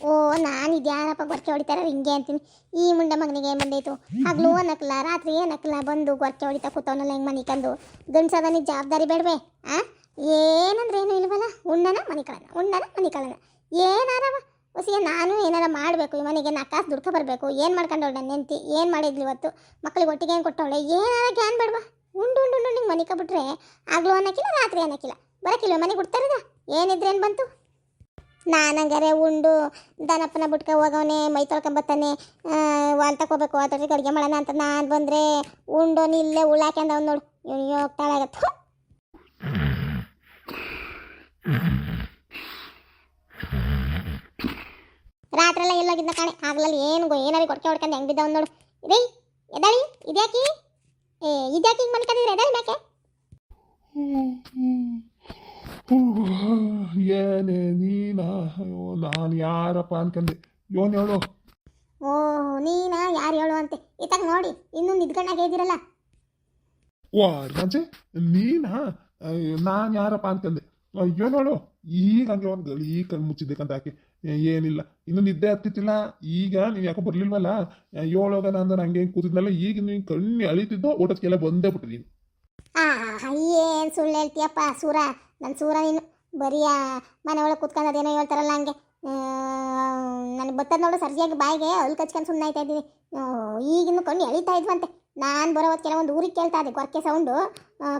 ಓ ನಾನು ಇದ್ಯಾರಪ್ಪ ಗೊರ್ಕೆ ಹೊಡಿತಾರ ಹಿಂಗೆ ಅಂತೀನಿ. ಈ ಮುಂಡ ಮಗನಿಗೆ ಏನು ಬಂದೈತು? ಹಗ್ಲು ಅನ್ನಕ್ಕಲ್ಲ ರಾತ್ರಿ ಏನಕ್ಕಲ್ಲ ಬಂದು ಗೊರ್ಕೆ ಹೊಡಿತಾ ಕೂತವನಲ್ಲ ಹೆಂಗೆ ಮನಿಕಂದು ಗಂಡ್ಸದನಿಗೆ ಜವಾಬ್ದಾರಿ ಬೇಡವೆ, ಆ? ಏನಂದ್ರೆ ಏನು ಇಲ್ವಲ್ಲ? ಉಣ್ಣನ ಮನಿಕಳನ ಉಣ್ಣನ ಮನಿಕಳನ ಏನಾರವ? ಹೊಸಿಗೆ ನಾನು ಏನಾರ ಮಾಡಬೇಕು, ಈ ಮನೆಗೆ ನಾ ಕಾಸು ದುಡ್ಕೊ ಬರಬೇಕು, ಏನು ಮಾಡ್ಕೊಂಡವಳು ನನ್ನ ಏನು ಮಾಡಿದ್ಲು ಇವತ್ತು? ಮಕ್ಳಿಗೆ ಒಟ್ಟಿಗೆ ಏನು ಕೊಟ್ಟವಳೆ? ಏನಾರ ಗ್ಯಾನ್ ಬೇಡವಾ? ಉಂಡು ಉಂಡು ಉಂಡು, ನಿಂಗೆ ಮನೆ ಕಬಿಟ್ರೆ ಆಗ್ಲೂ ಅನ್ನಕ್ಕಿಲ್ಲ ರಾತ್ರಿ ಅನ್ನಕ್ಕಿಲ್ಲ ಬರಕಿಲ್ಲ ಮನೆಗೆ ಬಿಡ್ತಾರದ ಏನಿದ್ರೆ ಏನು ಬಂತು? ನಾನಂಗಾರೆ ಉಂಡು, ದನಪ್ಪನ ಬಿಟ್ಕ ಹೋಗವನೆ, ಮೈ ತೊಳ್ಕೊಂಬತ್ತಾನೆ ವಾಲ್ ತಗೋಬೇಕು ಅದ್ರಿಗೆ ಅಡುಗೆ ಮಾಡೋಣ ಅಂತ ನಾನು ಬಂದರೆ ಉಂಡೋನು ಇಲ್ಲೇ ಉಳ್ಳಾಕ್ಯಂದ ಅವ್ನು ನೋಡು. ಇವ್ನಿಗೆ ರಾತ್ರಿ ರಾತ್ರೆಲ್ಲ ಎಲ್ಲೋಗಿದ್ದ ಕಾಣೆ? ಆಗ್ಲಲ್ಲ ಏನು ಏನಾರು ಕೊಡ್ಕೆ ಹೊಡ್ಕೊಂಡು ಹೆಂಗೆ ಬಿದ್ದವ್ ನೋಡು. ರೀ ಎದಾಳಿ ಇದ್ಯಾಕಿ? ಏ, ಇದ್ಯಾಕಿ ಹಿಂಗೆ ಮನ್ಕಂದಿದ್ರೆ ಎದಾಳಿ ಬೇಕೆ ಏನೇ ನೀನ ಅಯ್ಯೋ ನಾನು ಯಾರಪ್ಪ ಅನ್ಕಂದೆ. ಯೋನ್ ಹೇಳು. ಓ ನೀನಾ ಯಾರು ಹೇಳು ಅಂತೆ? ಇತ್ತಾಗ ನೋಡಿ ಇನ್ನೂ ನಿದ್ಗಣ್ಣಾಗೆ ಇದ್ದೀರಲ್ಲ ಓ ರಾಜೆ ನೀನಾ ನಾನು ಯಾರಪ್ಪ ಅನ್ಕಂದೆ. ಅಯ್ಯೋ ಹೇಳು. ಈಗ ಹಂಗೆ ಒಂದು ಗಳೀ ಕಣ್ಣು ಮುಚ್ಚಿದ್ದಕ್ಕಂತ ಹಾಕಿ ಏನಿಲ್ಲ. ಇನ್ನು ನಿದ್ದೆ ಹತ್ತಿತ್ತಿಲ್ಲ ಈಗ ನೀವು ಯಾಕೋ ಬರಲಿಲ್ವಲ್ಲ? ಏಳೋಗ ನಾನು ಹಂಗೆ ಕೂತಿದ್ನಲ್ಲ? ಈಗ ನೀನು ಕಣ್ಣು ಅಳಿತಿದ್ದೋ ಊಟಕ್ಕೆಲ್ಲ ಬಂದೇ ಬಿಟ್ಟಿದ್ದೀನಿ ಏನು ಸುಳ್ಳು ಹೇಳ್ತೀಯಪ್ಪ, ಸೂರ? ನನ್ನ ಸೂರ ನೀನು ಬರೀ ಮನೆ ಒಳಗೆ ಕುತ್ಕೊಂಡು ಅದೇನೋ ಹೇಳ್ತಾರಲ್ಲ ಹಂಗೆ. ನನಗೆ ಬರ್ತದ ನೋಡು ಸರ್ಜಿಯಾಗಿ ಬಾಯಿಗೆ ಅಲ್ಲಿ ಕಚ್ಕೊಂಡು ಸುಮ್ಮನೆ ಆಯ್ತಾ ಇದ್ದೀನಿ ಈಗಿನ್ನು ಕಣ್ಣು ಎಳಿತಾ ಇದ್ವಂತೆ. ನಾನು ಬರೋ ಹೊತ್ತು ಕೆಲವೊಂದು ಊರಿಗೆ ಕೇಳ್ತಾ ಇದೆ ಗೊರಕೆ ಸೌಂಡು.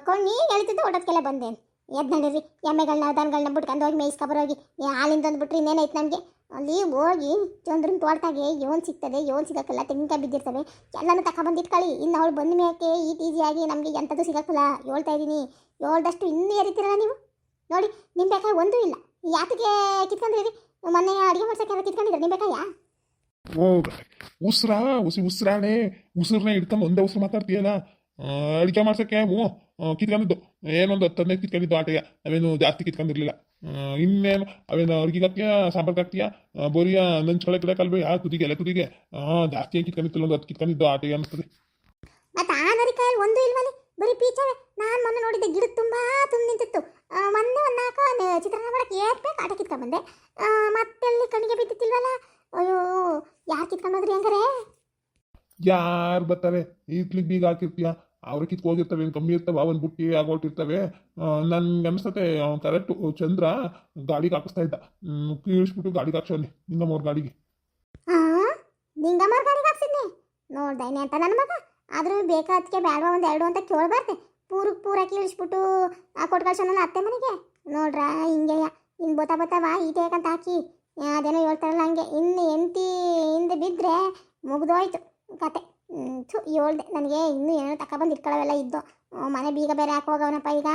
ಕಣ್ಣು ಎಳಿತಿದ್ದು ಓಟೋದ್ಕೆಲ್ಲ ಬಂದೆ ಎದ್ದು ನಡೀರಿ ಎಮ್ಮೆಗಳನ್ನ ದನಗಳನ್ನ ಬಿಟ್ಕೊಂಡು ಹೋಗಿ ಮೇಯಿಸ್ಕೊಬರೋಗಿ ಹಾಲಿಂದ ಅಂದ್ಬಿಟ್ರೆ ಇನ್ನೇನೈತೆ ನನಗೆ ಅಲ್ಲಿ ಹೋಗಿ ಚಂದ್ರನ ತೋಟದಾಗೆ ಯೋನ್ ಸಿಗ್ತದೆ ಯೋನ್ ಸಿಗೋಕ್ಕಲ್ಲ, ತೆಂಗಿನಕಾಯಿ ಬಿದ್ದಿರ್ತವೆ. ಎಲ್ಲನೂ ತಗೊಬಂದು ಇಟ್ಕೊಳ್ಳಿ. ಇನ್ನು ಅವಳು ಬಂದ ಮೇಕೆ ಈಟ್ ಈಸಿಯಾಗಿ ನಮಗೆ ಎಂಥದ್ದು ಸಿಗೋಕ್ಕಲ್ಲ. ಹೇಳ್ತಾ ಇದ್ದೀನಿ ಹೇಳ್ದಷ್ಟು ಇನ್ನೂ ಏರಿತೀರಲ್ಲ ನೀವು? ನೋಡಿ ನಿಮ್ಮ ಬೇಕಾಗಿ ಒಂದೂ ಇಲ್ಲ. ಯಾತಕ್ಕೆ ಕಿತ್ಕೊಂಡ್ರಿ? ಮೊನ್ನೆ ಅಡುಗೆ ಮಾಡ್ಸಕ್ಕೆ ಕಿತ್ಕೊಂಡಿದ್ರೆ. ನಿಮ್ಮ ಬೇಕಾಗ್ಯಾ ಉಸಿರಾ, ಉಸಿ ಉಸ್ರಾಣೆ. ಉಸಿರನ್ನ ಹಿಡ್ಕೊಂಡು ಒಂದೇ ಉಸಿರು ಮಾತಾಡ್ತೀಯಲ್ಲ ಅಡುಗೆ ಮಾಡ್ಸೋಕ್ಕೆ ಓ ಕಿತ್ಕೊಂಡಿದ್ದು. ಏನೊಂದು ಹತ್ತು ಹದಿನೈದು ಕಿತ್ಕೊಂಡಿದ್ದು ಆಟೆಗೆ ಅವೇನು ಜಾಸ್ತಿ ಕಿತ್ಕೊಂಡಿರ್ಲಿಲ್ಲ. ಇನ್ನೇನು ಅವೇನು ಅವ್ರಿಗೆ ಹಾಕ್ತೀಯ ಸಾಂಬಾರ್ಗೆ ಹಾಕ್ತೀಯ ಬೋರಿಯ ಬರಿಯ ನಂಚ್ಕೊಳಕ್ಕೆ ಇಡಕ್ಕಲ್ವೇ ಆ ತುದಿಗೆ ಎಲ್ಲ ತುದಿಗೆ. ಹಾಂ ಜಾಸ್ತಿ ಏನು ಕಿತ್ಕೊಂಡಿತ್ತು ಒಂದು ಹತ್ತು ಕಿತ್ಕೊಂಡಿದ್ದು ಆಟೆಗೆ ಅನಿಸ್ತದೆ ಮತ್ತೆ ಆ ನರಿಕಾಯಲ್ಲಿ ಒಂದೂ ಇಲ್ವಲ್ಲಿ? ಬರೀ ಪೀಚವೆ. ನಾನು ಮೊನ್ನೆ ನೋಡಿದ್ದೆ ಗಿಡ ತುಂಬ ತುಂಬ ನಿಂತಿತ್ತು. ಮೊನ್ನೆ ಒಂದು ನಾಲ್ಕು ಚಿತ್ರಾನ್ನ ಮಾಡಕ್ಕೆ ಏರ್ಬೇಕು ಆಟ ಕಿತ್ಕೊಂಡ್ಬಂದೆ ಮತ್ತೆ ಅಲ್ಲಿ ಕಣ್ಣಿಗೆ ಬಿದ್ದಿತ್ತಿಲ್ವಲ್ಲ ಅಯ್ಯೋ ಯಾರು ಕಿತ್ಕೊಂಡೋದ್ರಿ ಹಂಗಾರೆ? ಯಾರು ಬರ್ತಾರೆ? ಇತ್ಲಿಗೆ ಬೀಗ ಹಾಕಿರ್ತೀಯ? ಅವ್ರ ಕಿತ್ಕೋಗಿರ್ತವೆ ಕಮ್ಮಿ ಇರ್ತವೆ ಒಂದು ಬುಟ್ಟಿ ಆಗೋಟಿರ್ತವೆ ನನ್ಗೆ ಅನಿಸ್ತತೆ ಕರೆಕ್ಟು ಚಂದ್ರ ಗಾಡಿಗೆ ಹಾಕಿಸ್ತಾ ಇದ್ದ. ಕೀಳಿಸ್ಬಿಟ್ಟು ಗಾಡಿಗೆ ಹಾಕ್ಸೋನಿ ನಿಂಗ ಮೂರು ಗಾಡಿಗೆ ನಿಂಗಮ್ಮವ್ರ ಗಾಡಿಗೆ ಹಾಕ್ಸಿದ್ನಿ? ನೋಡ್ದೈನೆ ಅಂತ ನನ್ನ ಮಗ. ಆದರೂ ಬೇಕಾದಕ್ಕೆ ಬೇಡವಾ ಒಂದು ಎರಡು ಅಂತ ಕೇಳಬಾರ್ದೆ. ಪೂರಕ್ಕೆ ಪೂರ ಕೀಳಿಸ್ಬಿಟ್ಟು, ಆ ಕೊಟ್ಟು ಕಳ್ಸೋನಲ್ಲ ಅತ್ತೆ ಮನೆಗೆ. ನೋಡ್ರ ಹಿಂಗೆಯ ಇನ್ನು ಬತ್ತ ಬತ್ತವ ಈಟೆ ಅಂತ ಹಾಕಿ ಅದೇನೋ ಹೇಳ್ತಾರಲ್ಲ ಹಂಗೆ. ಇನ್ನು ಎಂತಿ ಹಿಂದೆ ಬಿದ್ದರೆ ಮುಗ್ದೋಯ್ತು ಕತೆ. ಥು ಏಳ್ದೆ ನನಗೆ ಇನ್ನೂ ಏನೋ ತಗೊಬಂದು ಇಟ್ಕೊಳ್ಳೋವೆಲ್ಲ ಇದ್ದು. ಮನೆ ಬೀಗ ಬೇರೆ ಹಾಕೋಗವನಪ್ಪ ಈಗ?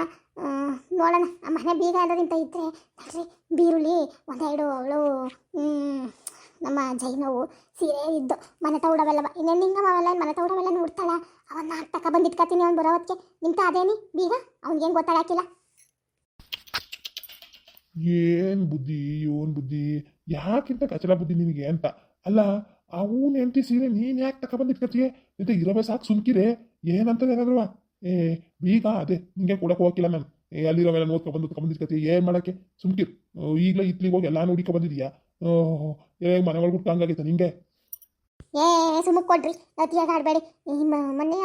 ನೋಡೋಣ. ಆ ಮನೆ ಬೀಗ ಅನ್ನೋದಿಂತ ಇದ್ದರೆ ನೋಡ್ರಿ ಬೀರುಳ್ಳಿ, ಒಂದೆರಡು ಅವಳು ನಮ್ಮ ಜೈನವು ಸೀರೆ ಇದ್ದು. ಮನೆ ತೌಡವೆಲ್ಲವ. ಇನ್ನೇನು ನಿಂಗಮ್ಮ ಅವೆಲ್ಲ ಮನೆ ತೌಡವೆಲ್ಲ ನೋಡ್ತಾಳ? ಅವನ್ನ ತಕ ಬಂದು ಇಟ್ಕೊತೀನಿ ಅವ್ನು ಬರೋವತ್ತೆ ನಿಂತ ಅದೇನಿ ಬೀಗ? ಅವ್ನಿಗೇನು ಗೊತ್ತಾಗಕ್ಕಿಲ್ಲ ಏನ್ ಬುದ್ಧಿ ಇವನ್ ಬುದ್ಧಿ? ಯಾಕಿಂತ ಕಚಲ ಬುದ್ಧಿ ನಿನಗೆ ಅಂತ? ಅಲ್ಲ ಅವನ್ ಎಂಟಿ ಸೀರೆ, ನೀನು ಯಾಕೆ ತಗೊಬಂದು ಇಟ್ಕತ್ತೀಯ ಇದು ಇರೋವೇ ಸಾಕು ಸುಮ್ಕಿರೆ. ಏನಂತ ಏನಾದ್ರು ಏ, ಬೀಗ ಅದೇ, ನಿಂಗೆ ಕೊಡಕ್ಕೆ ಹೋಗಿಲ್ಲ ಮ್ಯಾಮ್ ಏ, ಅಲ್ಲಿರೋವೆಲ್ಲ ನೋಡ್ಕೊಬಂದು ತಗೊಂಡು ಇಟ್ಕತ್ತೀಯ ಏನು ಮಾಡೋಕ್ಕೆ? ಸುಮ್ಕಿರು. ಈಗಲೇ ಇತ್ಲಿಗೆ ಹೋಗಿ ಎಲ್ಲ ನೋಡಿಕೊ ಬಂದಿದ್ಯಾ? ಏ ಮನೆ ಒಳಗೆ ಹಂಗಾಗೈತೆ ನಿಂಗೆ. ಏ ಸುಮ್ಮಕ್ ಕೊಡ್ರಿ. ಅತಿಯಾಗ ಆಡಬೇಡಿ. ಮೊನ್ನೆ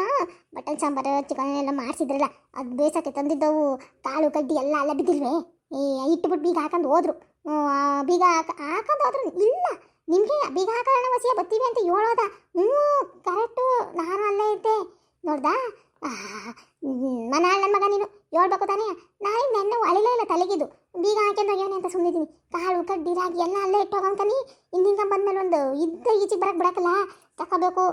ಬಟನ್ ಸಾಂಬಾರು, ಚಿಕನ್ ಎಲ್ಲ ಮಾಡಿಸಿದ್ರಲ್ಲ, ಅದು ಬೇಸಕ್ಕೆ ತಂದಿದ್ದವು. ಕಾಳು, ಕಡ್ಡಿ ಎಲ್ಲ ಅಲ್ಲ ಬಿದ್ದಿಲ್ವೇ? ಏ ಇಟ್ಬಿಟ್ಟು ಬೀಗ ಹಾಕೊಂಡು ಹೋದ್ರು. ಬೀಗ ಹಾಕ ಹಾಕೊಂಡು ಹೋದ್ರು. ಇಲ್ಲ. ನಿಮಗೆ ಬೀಗ ಹಾಕೋಣ ವಸಿಯ ಬರ್ತೀವಿ ಅಂತ ಹೇಳೋದ? ಹ್ಞೂ, ಕರೆಕ್ಟು, ನಾನು ಅಲ್ಲೇ ಇದ್ದೆ. ನೋಡ್ದಾ? ಮನಾಳ ನನ್ನ ಮಗ ನೀನು ಹೇಳ್ಬೇಕು ತಾನೇ? ನಾನು ನೆನ್ನೆ ಅಳಿಲೇ ಇಲ್ಲ ತಲೆಗಿದ್ದು ಬೀಗ ಹಾಕ್ಯಂದು ಹೋಗ್ಯಾನೆ ಅಂತ ಸುಮ್ಮನಿದ್ದೀನಿ ಕಾಳು, ಕಡ್ಡಿ, ರಾಗಿ ಎಲ್ಲ ಅಲ್ಲೇ ಇಟ್ಟು ಹೋಗಂತಾನಿ ಹಿಂದಿಂಗ ಬಂದ್ಮೇಲೆ ಒಂದು ಇದ್ದ ಈಚಿಗೆ ಬರಕ್ಕೆ ಬಿಡಕ್ಕಲ್ಲ ತಗೋಬೇಕು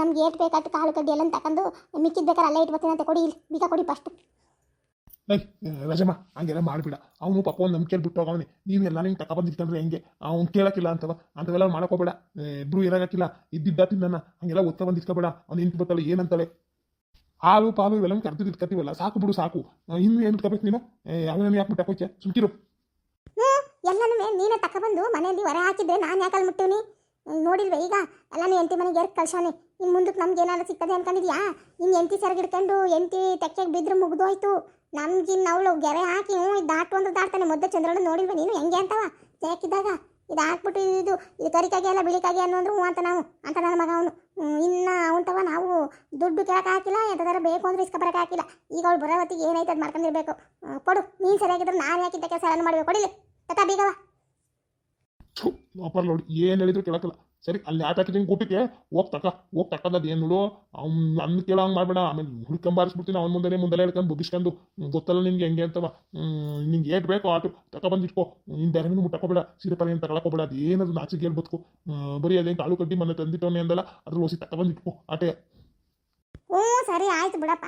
ನಮ್ಗೆ ಏಟ್ ಬೇಕಾಯ್ತು ಕಾಳು, ಕಡ್ಡಿ ಎಲ್ಲ ತಗೊಂಡು ಮಿಕ್ಕಿದ ಬೇಕಾದ್ರೆ ಅಲ್ಲೇ ಇಟ್ಟು ಬರ್ತೀನಿ ಅಂತ ಕೊಡಿ. ಇಲ್ಲಿ ಬೀಗ ಕೊಡಿ ಫಸ್ಟ್ ಏಯ್, ರಜಮ್ಮ, ಹಂಗೆಲ್ಲ ಮಾಡ್ಬಿಡ. ಅವನು ಪಾಪ ಒಂದು ನಂಬಿಕೆ ಬಿಟ್ಟು ಹೋಗವನೆ ನೀವು ಎಲ್ಲ ನಿಂಗೆ ತಗೊಬಂದು ಬಂದಿರ್ತಂದ್ರೆ ಹೆಂಗೆ? ಅವ್ನು ಕೇಳಕ್ಕಿಲ್ಲ ಅಂತವ. ಅಂಥವೆಲ್ಲ ಮಾಡ್ಕೋಬೇಡ. ಇಬ್ರು ಏನಾಗಕ್ಕಿಲ್ಲ ಇದ್ದಿದ್ದ ತಿನ್ನ ಹಂಗೆಲ್ಲ ಒತ್ತ ಬಂದು ಇಟ್ಕೋಬೇಡ. ಅವ್ನು ನಿಂತು ಬರ್ತಾಳೆ, ಏನಂತಾಳೆ? ಹಾಲು, ಪಾಲು ಇವೆಲ್ಲ ಕರೆದು ಇಟ್ಕೊತೀವಲ್ಲ. ಸಾಕು ಬಿಡು, ಸಾಕು. ಇನ್ನು ಏನು ಇಟ್ಕೋಬೇಕು ನೀನು? ಅವನ ಯಾಕೆ ಹಾಕೋಯ್ತೆ ಸುಮ್ಕಿರು. ಎಲ್ಲನೂ ನೀನೇ ತಕೊಬಂದು ಮನೆಯಲ್ಲಿ ಹೊರ ಹಾಕಿದ್ರೆ ನಾನು ಯಾಕಲ್ಲಿ ಮುಟ್ಟಿವ್ನಿ ನೋಡಿಲ್ವೇ ಈಗ? ಎಲ್ಲನೂ ಎಂಟಿ ಮನೆಗೆ ಏರ್ ಕಳ್ಸಾನೆ. ಇನ್ನು ಮುಂದಕ್ಕೆ ನಮ್ಗೆ ಏನಾದ್ರು ಸಿಗ್ತದೆ ಅನ್ಕೊಂಡಿದ್ಯಾ? ಇನ್ನು ಎಂಟಿ ಸೆರಗಿಡ್ಕೊಂಡು ಎಂಟಿ ತೆಕ್ಕೆಗೆ ಬಿದ್ರೆ ಮುಗ್ದೋಯ್ತು. ನಮ್ಗಿನ್ನು ಅವಳು ಗೆರೆ ಹಾಕಿ, ಹ್ಞೂ, ಇದು ದಾಟು ಅಂದ್ರೆ ದಾಟ್ತಾನೆ. ಮೊದ್ಲು ಚಂದ್ರಣ್ಣ ನೋಡಿಲ್ವ ನೀನು? ಹೆಂಗೆ ಅಂತವ ಜಾಕಿದ್ದಾಗ ಇದು ಹಾಕ್ಬಿಟ್ಟು ಇದು ಇದು ಕರಿಕಾಗೆ ಅಲ್ಲ, ಬಿಳಿಕಾಗೆ ಅನ್ನೋ ಅಂದ್ರೆ ಹ್ಞೂ ಅಂತ ನಾವು, ಅಂತ ನನ್ನ ಮಗ ಅವನು. ಇನ್ನು ಅವನ್ತವ ನಾವು ದುಡ್ಡು ಕೇಳಕ್ಕೆ ಹಾಕಿಲ್ಲ ಎಂಥದಾರ ಬೇಕು ಅಂದ್ರೆ ಇಸ್ಕ ಬರಕ್ಕೆ ಹಾಕಿಲ್ಲ. ಈಗ ಅವಳು ಬರೋ ಹೊತ್ತಿಗೆ ಏನೈತೆ ಅದು ಮಾಡ್ಕೊಂಡಿರ್ಬೇಕು? ಕೊಡು. ನೀನು ಸರಿಯಾಗಿದ್ರೆ ನಾನು ಯಾಕಿದ್ದ ಕೆಲಸ ಎಲ್ಲ ಮಾಡಬೇಕು? ಕೊಡಿಲಿ. ತತ ಬೀಗವ ಏನು ಹೇಳಿದ್ರು ಕೇಳಕ್ಕಲ್ಲ. ಸರಿ, ಅಲ್ಲಿ ಆ ಪ್ಯಾಕೇಜಿಂಗ್ ಊಟಕ್ಕೆ ಹೋಗ್ ತಕ ಹೋಗಿ ತಕ್ಕಂದದ್ದು ಏನು ನೋಡು ಅವ್ನು ನನ್ನ ಕೇಳೋ ಹಂಗೆ ಮಾಡಬೇಡ, ಆಮೇಲೆ ಹುಡ್ಕೊಂಬಾರಿಸ್ಬಿಡ್ತೀನಿ ಅವ್ನ ಮುಂದೆ ಮುಂದೆ ಹೇಳ್ಕೊಂಡು ಬುಗಿಸ್ಕೊಂಡು ಗೊತ್ತಲ್ಲ ನಿನ್ಗೆ ಹೆಂಗೆ ಅಂತವ ನಿಂಗೆ ಏಟ್ ಬೇಕೋ ಆಟು ತಗೊಬಂದು ಬಂದಿಟ್ಕೋ ಇನ್ನು ಬೇರೆ ಮುಟ್ಟಕೋಬೇಡ ಸೀರೆ ಪರಿ ಏನು ತಗೊಳಕೋಬೇಡ ಅದು ಏನದು ನಾಚಿಗೆ ಹೇಳ್ಬೇಕು ಬರೀ ಅದೇನು ಕಾಳು ಕಡ್ಡಿ ಮನೆ ತಂದಿಟ್ಟವನೇ ಅಂದಲ್ಲ ಅದ್ರ ಓಸಿ ತಕ ಬಂದಿಟ್ಕೋ ಆಟೆ. ಹ್ಞೂ, ಸರಿ ಆಯ್ತು ಬಿಡಪ್ಪ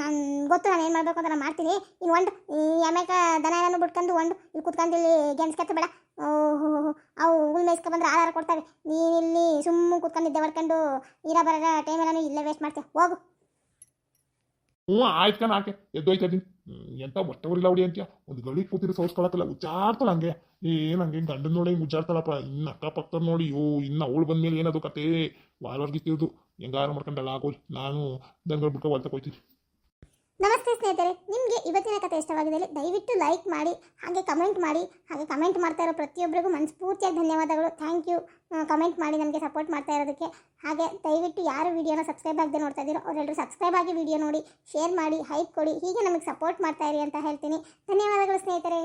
ನಾನು ಗೊತ್ತು ನಾನು ಏನು ಮಾಡಬೇಕು ಅಂತ ನಾನು ಮಾಡ್ತೀನಿ ಇನ್ನು ಒಂದು, ಈ ಎಮ್ಮೆಕ ದನ ಎಲ್ಲ ಬಿಟ್ಕೊಂಡು, ಒಂದು, ಇಲ್ಲಿ ಕುತ್ಕೊಂಡು ಇಲ್ಲಿ ಗೆಣಸ್ಕತ್ತ ಬೇಡ ಓಹೋ ಅವು ಉಂಗುಲ್ ಮೇಯ್ಸ್ಕೊ ಬಂದ್ರೆ ಆಧಾರ ಕೊಡ್ತವೆ. ನೀನು ಇಲ್ಲಿ ಸುಮ್ಮನೆ ಕುತ್ಕೊಂಡು ನಿದ್ದೆ ಮಾಡ್ಕೊಂಡು ಇರೋ ಬರೋ ಟೈಮ್ ಎಲ್ಲ ಇಲ್ಲೇ ವೇಸ್ಟ್ ಮಾಡ್ತೀಯ ಹೋಗು. ಹ್ಞೂ ಆಯ್ತು ಕಣ ಆಕೆ. ಎದ್ದೋಯ್ತಾ ಎಂತ ಒಟ್ಟವರಿಲ್ಲ ಅವಡಿ ಅಂತೀಯ? ಒಂದು ಗಳಿ ಕೂತಿರು ಸೋಸ್ಕೊಳತ್ತಲ್ಲ ಉಚ್ಚಾಡ್ತಾಳ ಹಂಗೆ. ಏನು ಹಂಗೆ ಗಂಡನ ನೋಡಿ ಹಿಂಗೆ ಉಚ್ಚಾಡ್ತಾಳಪ್ಪ ಇನ್ನು ಅಕ್ಕಪಕ್ಕ ನೋಡಿ ಯೋ ಇನ್ನು ಅವಳು ಬಂದ್ಮೇಲೆ ಏನದು ಕತೆ? ವಾರವರ್ಗೆ ತಿಳ್ದು ಹೆಂಗಾರು ಮಾಡ್ಕೊಂಡಲ್ಲ ಆಗೋಯ್ ನಾನು ದಂಗಳ ಬಿಟ್ಟು ಹೊಲ್ತಕ್ಕೆ ಹೋಯ್ತೀನಿ. ನಮಸ್ತೆ ಸ್ನೇಹಿತರೆ. ಇವತ್ತಿನ ಕಥೆ ಇಷ್ಟವಾಗಿದ್ದಲ್ಲಿ ದಯವಿಟ್ಟು ಲೈಕ್ ಮಾಡಿ, ಹಾಗೆ ಕಮೆಂಟ್ ಮಾಡಿ, ಹಾಗೆ ಕಮೆಂಟ್ ಮಾಡ್ತಾ ಇರೋ ಪ್ರತಿಯೊಬ್ಬರಿಗೂ ಮನಸ್ಫೂರ್ತಿಯಾಗಿ ಧನ್ಯವಾದಗಳು. ಥ್ಯಾಂಕ್ ಯು ಕಮೆಂಟ್ ಮಾಡಿ ನಮಗೆ ಸಪೋರ್ಟ್ ಮಾಡ್ತಾ ಇರೋದಕ್ಕೆ. ಹಾಗೆ ದಯವಿಟ್ಟು ಯಾರು ವಿಡಿಯೋನ ಸಬ್ಸ್ಕ್ರೈಬ್ ಆಗದೆ ನೋಡ್ತಾ ಇದ್ದೀರೋ ಅವರೆಲ್ಲರೂ ಸಬ್ಸ್ಕ್ರೈಬ್ ಆಗಿ ವಿಡಿಯೋ ನೋಡಿ ಶೇರ್ ಮಾಡಿ ಹೈಪ್ ಕೊಡಿ, ಹೀಗೆ ನಮಗೆ ಸಪೋರ್ಟ್ ಮಾಡ್ತಾ ಇರಿ ಅಂತ ಹೇಳ್ತೀನಿ. ಧನ್ಯವಾದಗಳು ಸ್ನೇಹಿತರೆ.